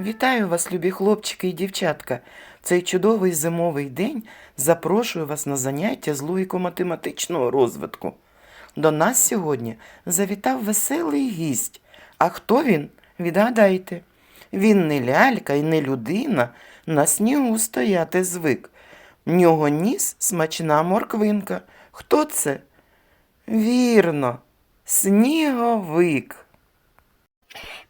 Вітаю вас, любі хлопчики і дівчатка. В цей чудовий зимовий день запрошую вас на заняття з логіко-математичного розвитку. До нас сьогодні завітав веселий гість. А хто він? Відгадайте. Він не лялька і не людина, на снігу стояти звик. В нього ніс смачна морквинка. Хто це? Вірно, сніговик.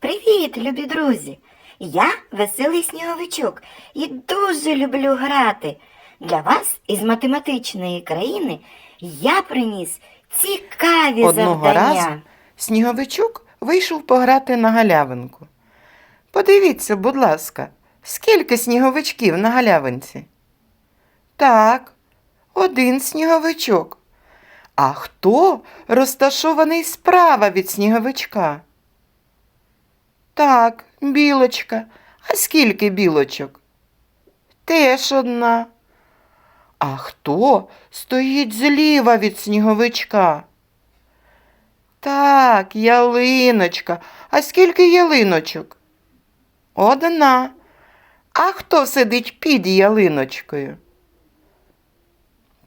Привіт, любі друзі! Я веселий сніговичок і дуже люблю грати. Для вас із математичної країни я приніс цікаві Одного завдання. разу сніговичок вийшов пограти на галявинку. Подивіться, будь ласка, скільки сніговичків на галявинці? Так, один сніговичок. А хто розташований справа від сніговичка? Так, білочка. А скільки білочок? Теж одна. А хто стоїть зліва від сніговичка? Так, ялиночка. А скільки ялиночок? Одна. А хто сидить під ялиночкою?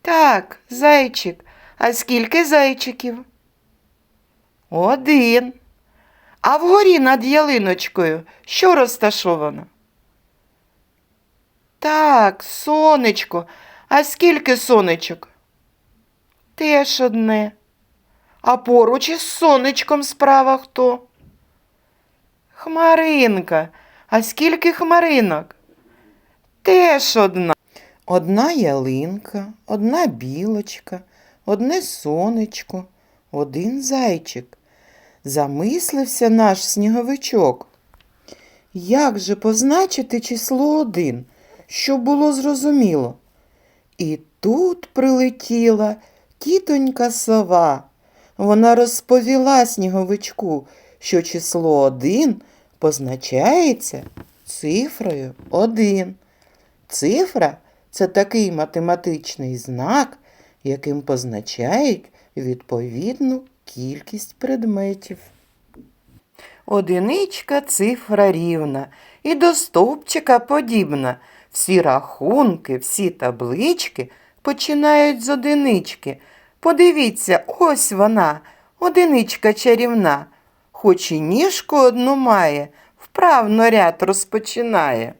Так, зайчик. А скільки зайчиків? Один. А вгорі над ялиночкою що розташовано? Так, сонечко. А скільки сонечок? Теж одне. А поруч із сонечком справа хто? Хмаринка. А скільки хмаринок? Теж одна. Одна ялинка, одна білочка, одне сонечко, один зайчик. Замислився наш сніговичок. Як же позначити число один, щоб було зрозуміло? І тут прилетіла тітонька сова. Вона розповіла сніговичку, що число один позначається цифрою один. Цифра це такий математичний знак, яким позначають відповідну кількість предметів. Одиничка цифра рівна і до стовпчика подібна. Всі рахунки, всі таблички починають з одинички. Подивіться, ось вона, одиничка чарівна, хоч і ніжку одну має, вправно ряд розпочинає.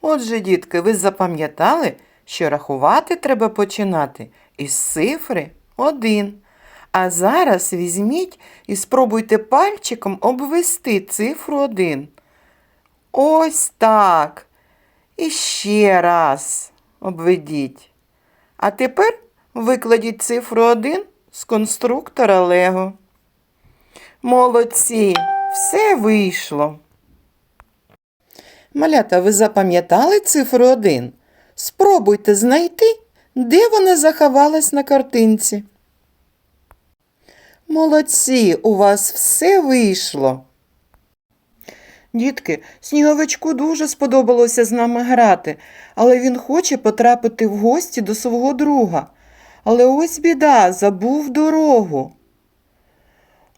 Отже, дітки, ви запам'ятали, що рахувати треба починати із цифри 1. А зараз візьміть і спробуйте пальчиком обвести цифру 1. Ось так. І ще раз обведіть. А тепер викладіть цифру 1 з конструктора Лего. Молодці, все вийшло. Малята, ви запам'ятали цифру 1? Спробуйте знайти, де вона заховалась на картинці. Молодці, у вас все вийшло. Дітки, сніговичку дуже сподобалося з нами грати, але він хоче потрапити в гості до свого друга. Але ось біда, забув дорогу.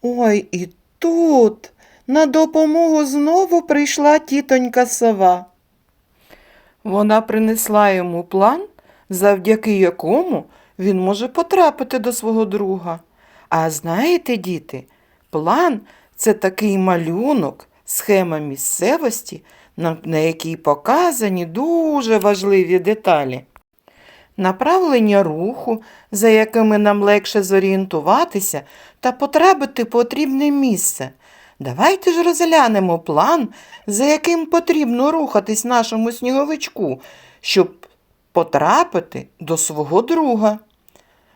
Ой, і тут на допомогу знову прийшла тітонька сова. Вона принесла йому план, завдяки якому він може потрапити до свого друга. А знаєте, діти, план це такий малюнок, схема місцевості, на, якій показані дуже важливі деталі. Направлення руху, за якими нам легше зорієнтуватися та потрапити потрібне місце. Давайте ж розглянемо план, за яким потрібно рухатись нашому сніговичку, щоб потрапити до свого друга.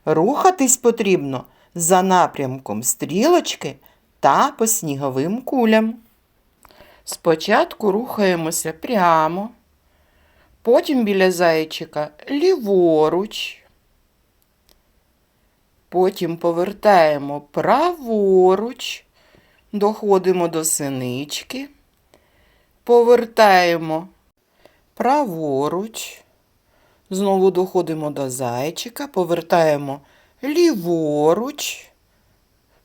Рухатись потрібно за напрямком стрілочки та по сніговим кулям. Спочатку рухаємося прямо, потім біля зайчика ліворуч, потім повертаємо праворуч, доходимо до синички, повертаємо праворуч, знову доходимо до зайчика, повертаємо ліворуч,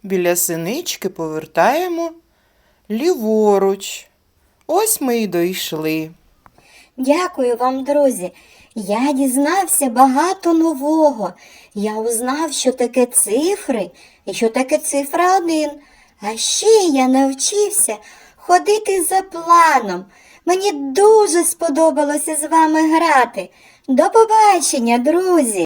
біля синички повертаємо ліворуч. Ось ми й дійшли. Дякую вам, друзі. Я дізнався багато нового. Я узнав, що таке цифри і що таке цифра один. А ще я навчився ходити за планом. Мені дуже сподобалося з вами грати. До побачення, друзі!